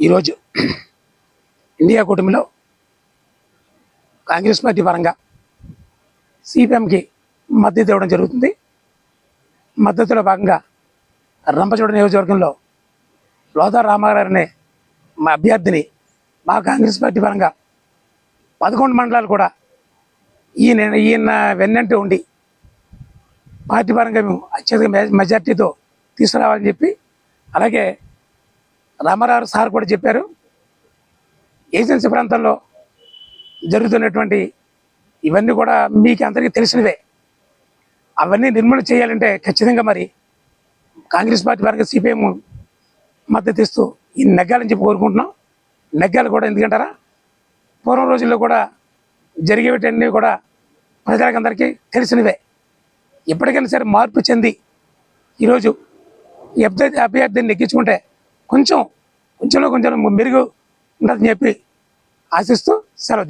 ఈరోజు ఇండియా కూటమిలో కాంగ్రెస్ పార్టీ పరంగా సిపిఎంకి మద్దతు ఇవ్వడం జరుగుతుంది. మద్దతులో భాగంగా రంపచోడ నియోజకవర్గంలో లోదా రామారావు అనే మా అభ్యర్థిని మా కాంగ్రెస్ పార్టీ పరంగా పదకొండు మండలాలు కూడా ఈయన ఈయన వెన్నంటే ఉండి పార్టీ పరంగా మేము అత్యధిక మె- మెజార్టీతో తీసుకురావాలని చెప్పి అలాగే రామారావు సార్ కూడా చెప్పారు. ఏజెన్సీ ప్రాంతాల్లో జరుగుతున్నటువంటి ఇవన్నీ కూడా మీకు అందరికీ తెలిసినవే. అవన్నీ నిర్మూలన చేయాలంటే ఖచ్చితంగా మరి కాంగ్రెస్ పార్టీ వారికి సిపిఎం మద్దతు ఇస్తూ ఈ నెగ్గాలని చెప్పి కోరుకుంటున్నాం. నెగ్గాలు కూడా ఎందుకంటారా? పూర్వం రోజుల్లో కూడా జరిగేటన్నీ కూడా ప్రజలకందరికీ తెలిసినవే. ఎప్పటికైనా సరే మార్పు చెంది ఈరోజు అభ్యర్థి అభ్యర్థిని నెగ్గించుకుంటే కొంచెం కొంచెంలో కొంచెం మెరుగు ఉంటుందని చెప్పి ఆశిస్తూ సెలవు